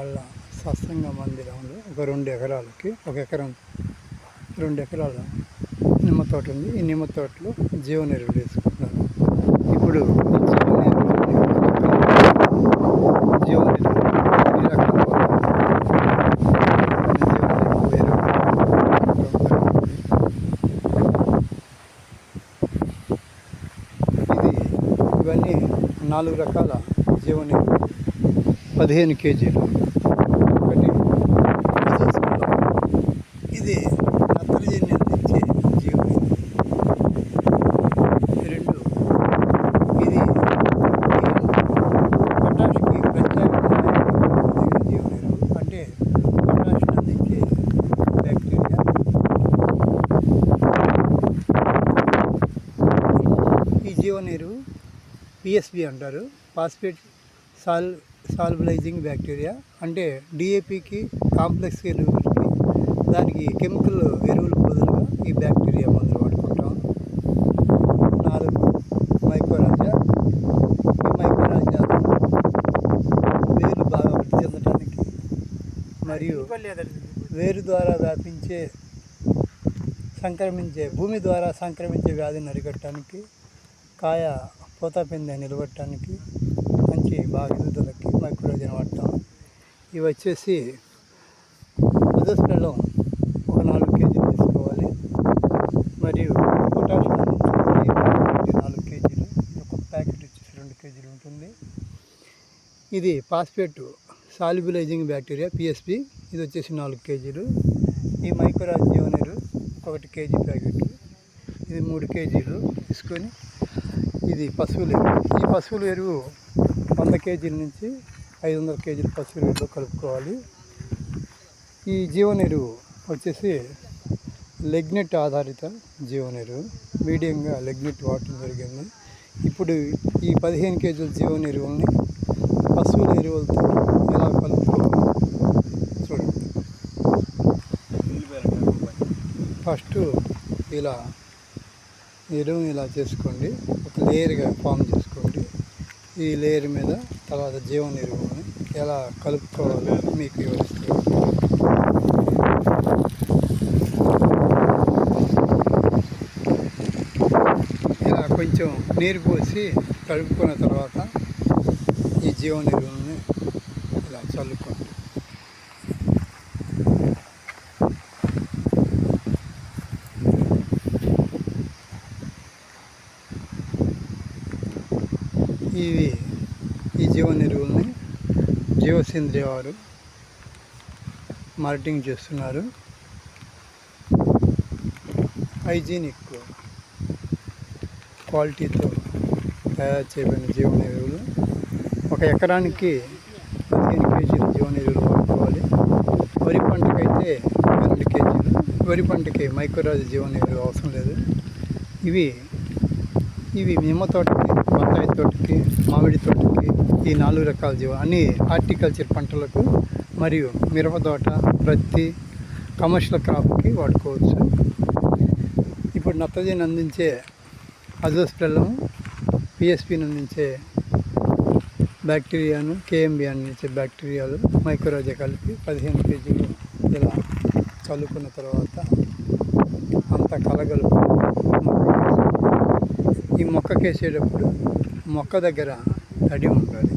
వాళ్ళ సత్సంగ మందిరంలో ఒక రెండు ఎకరాలకి ఒక ఎకరం రెండు ఎకరాల నిమ్మ తోట ఉంది. ఈ నిమ్మ తోటలో జీవన ఎరువులు వేసుకుంటున్నారు ఇప్పుడు ఇది ఇవన్నీ నాలుగు రకాల జీవన పదిహేను కేజీలు ఒకటి ఇది నత్రజని అందించే జీవన ఎరువు. రెండు ఇది పొటాష్కి ప్రత్యేకమైన జీవన ఎరువు అంటే పొటాష్ అందించే బ్యాక్టీరియా నీరు పిఎస్బి అంటారు. ఫాస్ఫేట్ సాల్ సాల్బలైజింగ్ బ్యాక్టీరియా అంటే డిఏపికి కాంప్లెక్స్ ఎరువులకి దానికి కెమికల్ ఎరువులు బదులుగా ఈ బ్యాక్టీరియా మందులు వాడుకుంటాం. నాలుగు మైక్రోరాజా ఈ మైక్రోరాజా వేరు బాగా వృద్ధి చెందడానికి మరియు వేరు ద్వారా వ్యాపించే సంక్రమించే భూమి ద్వారా సంక్రమించే వ్యాధిని అరికట్టడానికి కాయ పూతపిందె నిలబెట్టడానికి. మంచి బాగా ఎదుగుదలకి మైక్రోజన్ వాడతాం. ఇవి వచ్చేసి ఉదస్లలో ఒక నాలుగు కేజీలు తీసుకోవాలి. మరియు పొటాషియం నాలుగు కేజీలు. ఒక ప్యాకెట్ వచ్చేసి రెండు కేజీలు ఉంటుంది. ఇది ఫాస్ఫేట్ సాల్యుబులైజింగ్ బ్యాక్టీరియా పిఎస్పి ఇది వచ్చేసి నాలుగు కేజీలు. ఈ మైక్రోరాజ్ జీవనీరు ఒకటి కేజీ ప్యాకెట్. ఇది మూడు కేజీలు తీసుకొని ఇది పశువుల. ఎరువు ఈ పశువుల ఎరువు వంద కేజీల నుంచి ఐదు వందల కేజీల పశువుల ఎరువులో కలుపుకోవాలి. ఈ జీవన ఎరువు వచ్చేసి లెగ్నెట్ ఆధారిత జీవన ఎరువు మీడియంగా లెగ్నెట్ వాడటం జరిగింది. ఇప్పుడు ఈ పదిహేను కేజీల జీవన ఎరువుల్ని పశువుల ఎరువులతో ఎలా కలుపుకోవాలి చూడండి. ఫస్ట్ ఇలా మీరు ఇలా చేసుకోండి. ఒక లేయర్గా ఫామ్ చేసుకోండి. ఈ లేయర్ మీద తర్వాత జీవ ఎరువుని ఎలా కలుపుకోవాలో మీకు వివరిస్తాను. ఇలా కొంచెం నీరు పోసి కలుపుకున్న తర్వాత ఈ జీవ ఎరువుని ఇలా చల్లుకోండి ఇవి ఈ జీవన ఎరువుల్ని జీవసేంద్రియ వారు మార్కెటింగ్ చేస్తున్నారు. హైజీనిక్ క్వాలిటీతో తయారు చేయబడిన జీవన ఎరువులు ఒక ఎకరానికి పదిహేను కేజీలు జీవన ఎరువులు వాడుకోవాలి. వరి పంటకైతే రెండు కేజీలు. వరి పంటకి మైక్రోరాజు జీవన ఎరువులు అవసరం లేదు. ఇవి ఇవి నిమ్మ తోటకి తోటకి మామిడి తోటకి ఈ నాలుగు రకాల జీవ అన్ని హార్టికల్చర్ పంటలకు మరియు మిరప తోట ప్రతి కమర్షియల్ క్రాప్కి వాడుకోవచ్చు. ఇప్పుడు నత్రజని అందించే అజోస్పెల్లం పిఎస్పిని అందించే బ్యాక్టీరియాను కేఎంబి అందించే బ్యాక్టీరియాలు మైక్రోజా కలిపి పదిహేను కేజీలు ఇలా చల్లుకున్న తర్వాత అంత కలగలుపు ఈ మొక్కకి వేసేటప్పుడు మొక్క దగ్గర తడి ఉంటుంది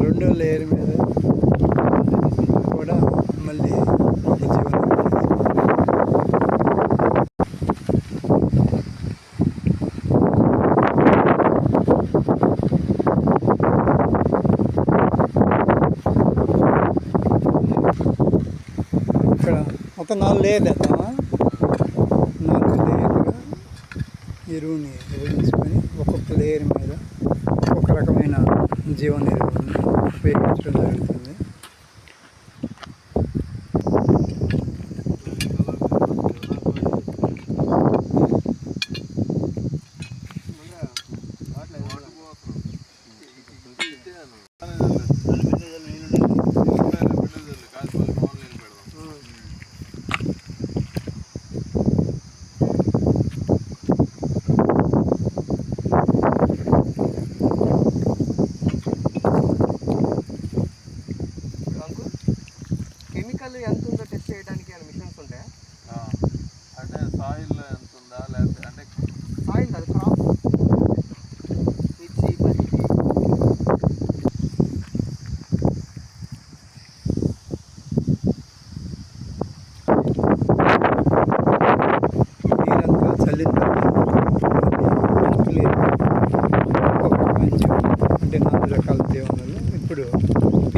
రెండో లేయర్ మీద కూడా మళ్ళీ ఒక జీవనం ఇక్కడ మొత్తం నాకు లేయర్లు ఎరువుని ఉపయోగించుకొని ఒక్కొక్క లేయర్ మీద ఒక రకమైన జీవన ఎరువుని ఉపయోగించడం జరుగుతుంది.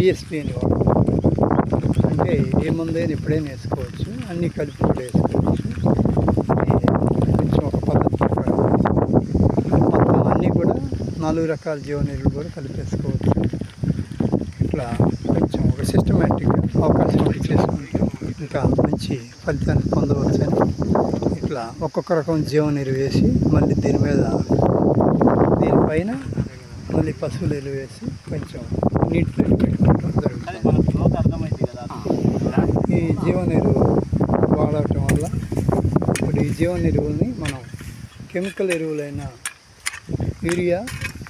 పిఎస్పి అని అంటే ఏ మందైనా ఎప్పుడైనా వేసుకోవచ్చు అన్నీ కలిపి కూడా వేసుకోవచ్చు. కొంచెం ఒక పద్ధతి మొత్తం అన్నీ కూడా నాలుగు రకాల జీవనీరులు కూడా కలిపేసుకోవచ్చు. ఇట్లా కొంచెం ఒక సిస్టమేటిక్గా అవకాశం చేసుకుంటే ఇంకా మంచి ఫలితాన్ని పొందవచ్చని ఇట్లా ఒక్కొక్క రకం జీవనీరు వేసి మళ్ళీ దీని మీద దీనిపైన మళ్ళీ పశువులు వేసి కొంచెం నీటిలో పెట్టుకోవడం జరుగుతుంది మన గ్రోత్ అర్థమైంది కదా ఈ జీవనెరువు వాడటం వల్ల ఇప్పుడు ఈ జీవనెరువుని మనం కెమికల్ ఎరువులైన యూరియా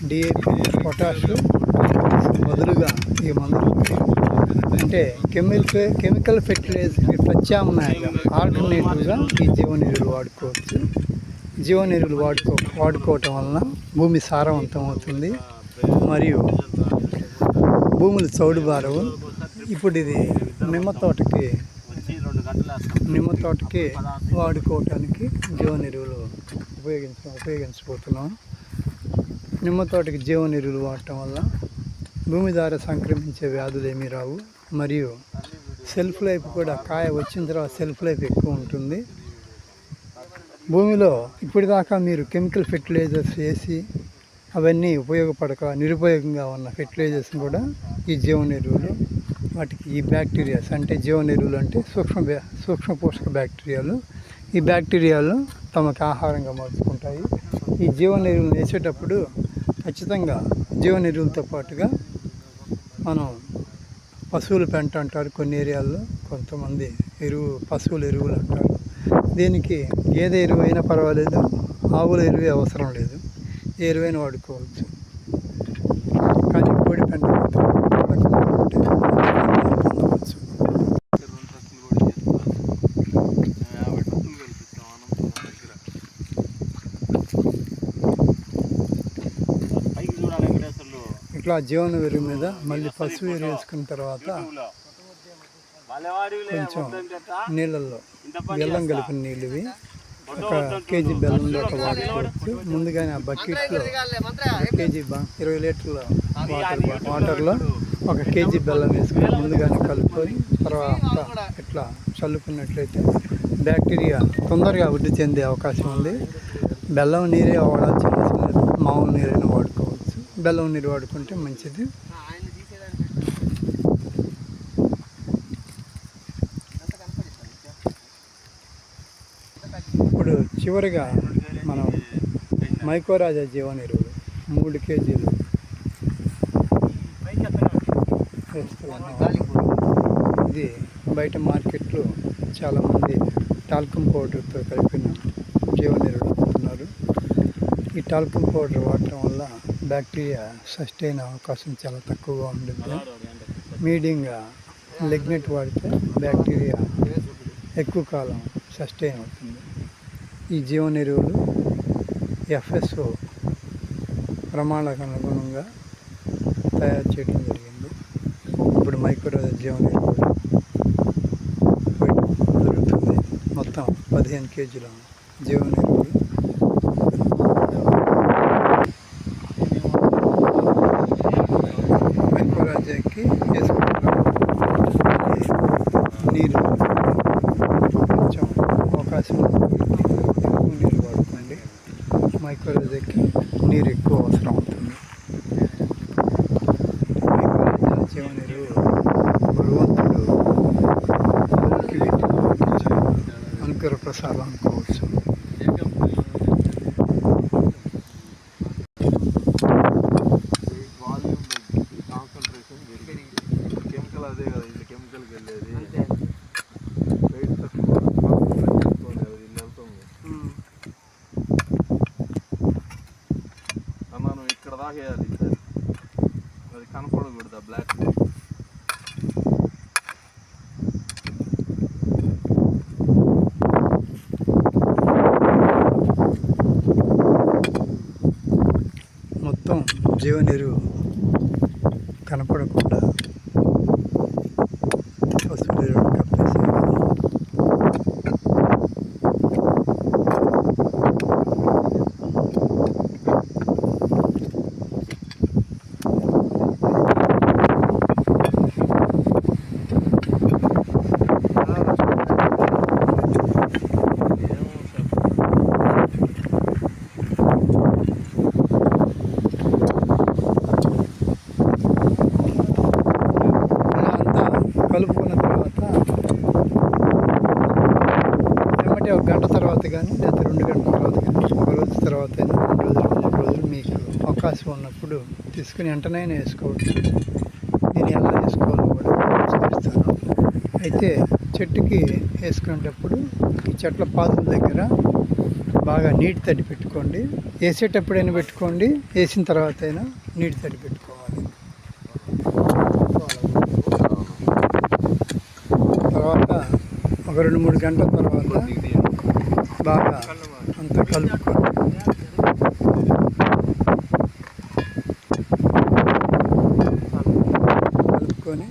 డిఏపి పొటాష్ బదులుగా ఈ మందులు అంటే కెమికల్ కెమికల్ ఫెర్టిలైజర్కి ప్రత్యామ్నాయంగా ఆల్టర్నేటివ్గా ఈ జీవనెరువులు వాడుకోవచ్చు. జీవనెరువులు వాడుకో వాడుకోవటం వలన భూమి సారవంతం అవుతుంది. మరియు భూములు చౌడుబారవు. ఇప్పుడు ఇది నిమ్మ తోటకి వచ్చి రెండు గంటలు వేస్తాం నిమ్మ తోటకి వాడుకోవటానికి జీవన ఎరువులు ఉపయోగించ ఉపయోగించబోతున్నాం. నిమ్మ తోటకి జీవన ఎరువులు వాడటం వల్ల భూమి ద్వారా సంక్రమించే వ్యాధులు ఏమీ రావు. మరియు సెల్ఫ్ లైఫ్ కూడా కాయ వచ్చిన తర్వాత సెల్ఫ్ లైఫ్ ఎక్కువ ఉంటుంది. భూమిలో ఇప్పటిదాకా మీరు కెమికల్ ఫెర్టిలైజర్స్ వేసి అవన్నీ ఉపయోగపడక నిరుపయోగంగా ఉన్న ఫెర్టిలైజర్స్ కూడా ఈ జీవన ఎరువులు వాటికి ఈ బ్యాక్టీరియాస్ అంటే జీవనెరువులు అంటే సూక్ష్మ బ్యా- సూక్ష్మ పోషక బ్యాక్టీరియాలు. ఈ బ్యాక్టీరియాలు తమకు ఆహారంగా మార్చుకుంటాయి. ఈ జీవన ఎరువులు వేసేటప్పుడు ఖచ్చితంగా జీవనెరువులతో పాటుగా మనం పశువుల పెంట అంటారు కొన్ని ఏరియాల్లో. కొంతమంది ఎరువు పశువుల ఎరువులు అంటారు. దీనికి గేదె ఎరువు అయినా పర్వాలేదు. ఆవుల ఎరువే అవసరం లేదు. ఏ ఎరువైనా వాడుకోవచ్చు. ఇట్లా జీవన ఎరువు మీద మళ్ళీ పశువు ఎరువు వేసుకున్న తర్వాత కొంచెం నీళ్ళల్లో బెల్లం. కలిపిన నీళ్ళు ఇవి వద్దు ఒక. కేజీ బెల్లం దాకా వాడుకోవచ్చు ముందుగానే ఆ బకెట్లో కేజీ బ- ఇరవై లీటర్ల వాటర్ వాటర్లో ఒక కేజీ బెల్లం వేసుకొని ముందుగానే కలుపుకొని తర్వాత ఇట్లా చల్లుకున్నట్లయితే బ్యాక్టీరియా తొందరగా వృద్ధి చెందే అవకాశం ఉంది. బెల్లం నీరే వాడాల్సిన మామూలు నీరైనా వాడుకోవచ్చు బెల్లం నీరు వాడుకుంటే మంచిది. ఇప్పుడు చివరిగా మనం మైకోరాజా జీవన ఎరువులు మూడు కేజీలు. ఇది బయట మార్కెట్లో చాలామంది టాల్కమ్ పౌడర్తో కలిపిన జీవన ఎరువులు అమ్ముతున్నారు ఈ టాల్కమ్ పౌడర్ వాడటం వల్ల బ్యాక్టీరియా సస్టైన్ అవకాశం చాలా తక్కువగా ఉంటుంది మీడియంగా లెగ్నెట్ వాడితే బ్యాక్టీరియా ఎక్కువ కాలం సస్టైన్ అవుతుంది. ఈ జీవన ఎరువులు ఎఫ్ఎస్ఓ ప్రమాణాలకు అనుగుణంగా తయారు చేయడం జరిగింది. ఇప్పుడు మైక్రో జీవన ఎరువులు దొరుకుతుంది. మొత్తం పదిహేను కేజీల జీవన ఎరువులు pasaban మొత్తం జీవన ఎరువు కనపడకుండా పశువుల ఎరువు కప్పేసేయాలి ఒక గంట తర్వాత కానీ లేదా రెండు గంటల తర్వాత కానీ ఒక రోజు తర్వాత అయినా రెండు రోజులు మూడు రోజులు మీకు అవకాశం ఉన్నప్పుడు తీసుకుని వెంటనే వేసుకోవచ్చు. నేను ఎలా వేసుకోవాలో కూడా చూపిస్తాను అయితే చెట్టుకి వేసుకునేటప్పుడు ఈ చెట్ల పాదుల దగ్గర బాగా నీటి తడి పెట్టుకోండి. వేసేటప్పుడైనా పెట్టుకోండి. వేసిన తర్వాత అయినా నీటి తడి పెట్టుకోవాలి. తర్వాత ఒక రెండు మూడు గంటల తర్వాత బాగా అంతా కలుపుకోండి కలుపుకొని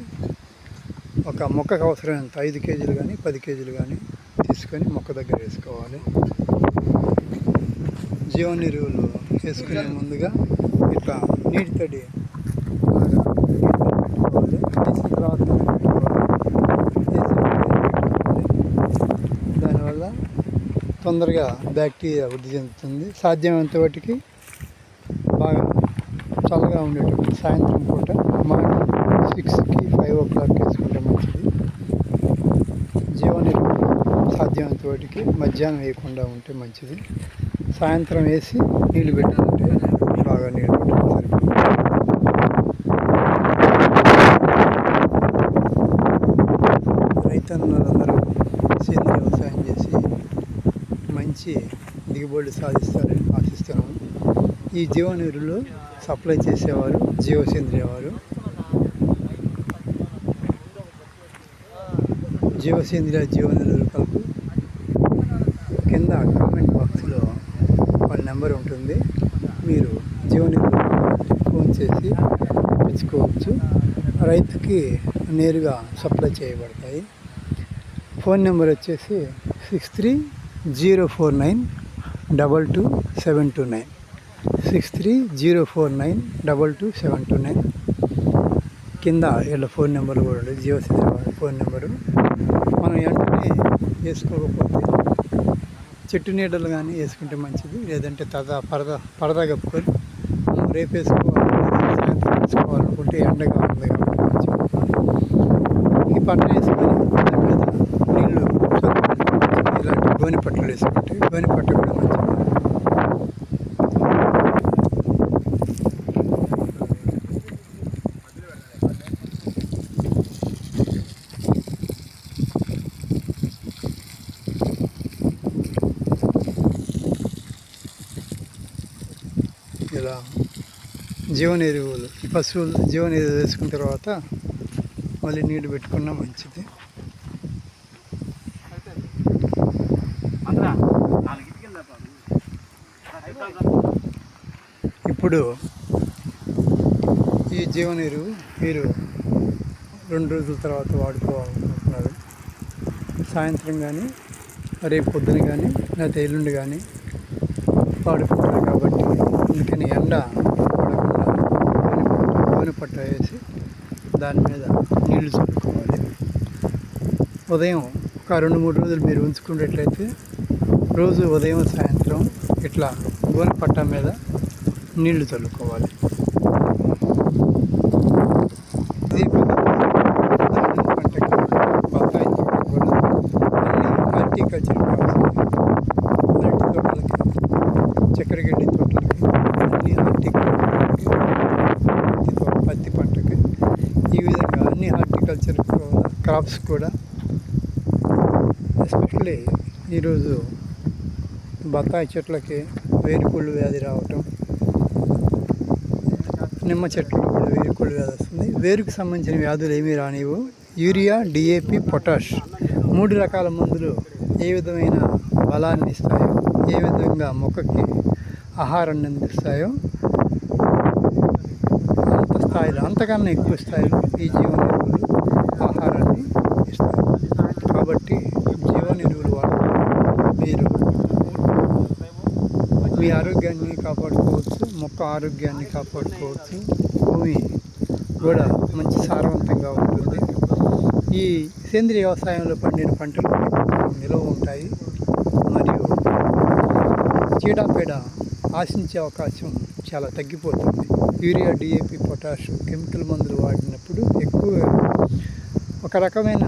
ఒక మొక్కకు అవసరమైనంత ఐదు కేజీలు కానీ పది కేజీలు కానీ తీసుకొని మొక్క దగ్గర వేసుకోవాలి. జీవన ఎరువులు వేసుకునే ముందుగా ఇట్లా నీటి తడి బాగా పెట్టుకోవాలి వేసిన తర్వాత దానివల్ల తొందరగా బ్యాక్టీరియా వృద్ధి చెందుతుంది. సాధ్యమైనంత వాటికి బాగా చల్లగా ఉండేటప్పుడు సాయంత్రం పూట మార్నింగ్ సిక్స్కి ఫైవ్ ఓ క్లాక్ వేసుకుంటాం మంచిది జీవన ఎరువులు మధ్యాహ్నం తోటికి మధ్యాహ్నం వేయకుండా ఉంటే మంచిది. సాయంత్రం వేసి నీళ్ళు పెట్టాలంటే బాగా నీళ్ళు పెట్టుకుంటే రైతన్నలందరూ సేంద్రీయ వ్యవసాయం చేసి మంచి దిగుబడి సాధిస్తారని ఆశిస్తున్నాము ఈ జీవనీరులు సప్లై చేసేవారు జీవ సేంద్రియ వారు. జీవ జీవనీరు కలుపు కింద కామెంట్ బాక్స్లో వాళ్ళ నెంబర్ ఉంటుంది. మీరు జీవనీరులు ఫోన్ చేసి తెప్పించుకోవచ్చు రైతుకి నేరుగా సప్లై చేయబడతాయి. ఫోన్ నెంబర్ వచ్చేసి six three zero four nine double two seven two nine six three zero four nine double two seven two nine కింద వీళ్ళ ఫోన్ నెంబర్ కూడా జియో సిద్ధ ఫోన్ నెంబరు మనం వెంటనే చేసుకోకపోతే చెట్టు నీడలు కానీ వేసుకుంటే మంచిది. లేదంటే తద పరద పరదా కప్పుకొని రేపు వేసుకోవాలి సాయంత్రం వేసుకోవాలనుకుంటే ఎండగా ఉంది కాబట్టి ఈ పట్ట వేసుకొని దాని మీద నీళ్ళు ఇలాంటి గోని పట్టలు వేసుకుంటే గోని పట్ట కూడా మంచిది ఇలా జీవన ఎరువులు పశువులు జీవన ఎరువులు వేసుకున్న తర్వాత మళ్ళీ నీళ్ళు పెట్టుకున్నా మంచిది. ఇప్పుడు ఈ జీవన ఎరువు మీరు రెండు రోజుల తర్వాత వాడుకోవాలనుకుంటున్నారు. సాయంత్రం కానీ రేపు పొద్దున కానీ లేకపోతే ఎల్లుండి కానీ వాడుకుంటారు కాబట్టి అందుకని ఎండ పడకుండా పట్ట వేసి దాని మీద నీళ్ళు చల్లుకోవాలి. ఉదయం ఒక రెండు మూడు రోజులు మీరు ఉంచుకున్నట్లయితే రోజు ఉదయం సాయంత్రం ఇట్లా గోని పట్ట మీద నీళ్ళు చల్లుకోవాలి ఇదే పద్ధతి దానిమ్మ పంటకి బత్తాయి తోటకి కూడా అన్ని హార్టికల్చర్ క్రాప్స్ అరటి తోటలకి చక్కెరగడ్డి తోటలకి అన్ని హార్టికల్చర్కి పత్తి తోట పత్తి పంటకి ఈ విధంగా అన్ని హార్టికల్చర్ జాబ్స్ కూడా ఎస్పెషలీ ఈరోజు బత్తాయి చెట్లకి వేరుకుళ్ళు వ్యాధి రావటం నిమ్మ చెట్లు కూడా వేరుకుళ్ళు వ్యాధి వస్తుంది. వేరుకు సంబంధించిన వ్యాధులు ఏమీ రానివు యూరియా డిఏపి పొటాష్ మూడు రకాల మందులు ఏ విధమైన బలాన్ని ఇస్తాయో ఏ విధంగా మొక్కకి ఆహారాన్ని అందిస్తాయో అంత స్థాయిలో అంతకన్నా ఎక్కువ స్థాయిలో ఈ జీవన ఆహారాన్ని ఇస్తాయి కాబట్టి జీవన ఎరువులు మీరు మీ ఆరోగ్యాన్ని కాపాడుకోవచ్చు మొక్క ఆరోగ్యాన్ని కాపాడుకోవచ్చు. భూమి కూడా మంచి సారవంతంగా ఉంటుంది. ఈ సేంద్రియ వ్యవసాయంలో పండిన పంటలు నిలువ ఉంటాయి. మరియు చీడపీడ ఆశించే అవకాశం చాలా తగ్గిపోతుంది. యూరియా డిఏపి పొటాష్ కెమికల్ మందులు వాడినప్పుడు ఎక్కువ ఒక రకమైన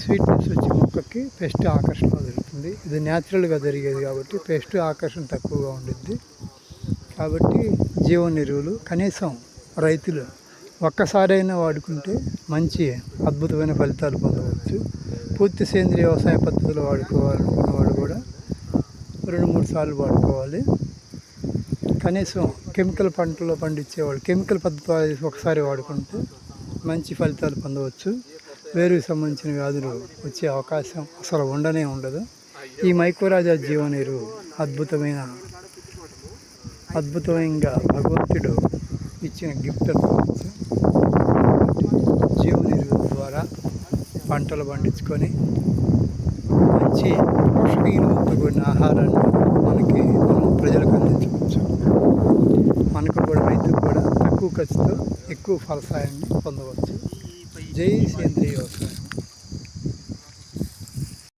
స్వీట్నెస్ వచ్చి మొక్కకి పెస్ట్ ఆకర్షణ జరుగుతుంది. ఇది న్యాచురల్గా జరిగేది కాబట్టి పెస్ట్ ఆకర్షణ తక్కువగా ఉండిద్ది. కాబట్టి జీవన ఎరువులు కనీసం రైతులు ఒక్కసారైనా వాడుకుంటే మంచి అద్భుతమైన ఫలితాలు పొందవచ్చు. పూర్తి సేంద్రియ వ్యవసాయ పద్ధతులు వాడుకోవాలనుకున్న వాడు కూడా రెండు మూడు సార్లు వాడుకోవాలి. కనీసం కెమికల్ పంటలో పండించేవాళ్ళు కెమికల్ పద్ధతి ఒకసారి వాడుకుంటే మంచి ఫలితాలు పొందవచ్చు. వేరుకు సంబంధించిన వ్యాధులు వచ్చే అవకాశం అసలు ఉండనే ఉండదు. ఈ మైకోరాజా జీవనీరు అద్భుతమైన అద్భుతమైన భగవంతుడు ఇచ్చిన గిఫ్ట్ అనుకోవచ్చు ద్వారా పంటలు పండించుకొని మంచి పోషక కూడిన ఆహారాన్ని మనకి మనం ప్రజలకు అందించవచ్చు. మనకు కూడా రైతుకు కూడా తక్కువ ఖర్చుతో ఎక్కువ ఫలసాయాన్ని పొందవచ్చు. జై సేంద్రియ వ్యవసాయం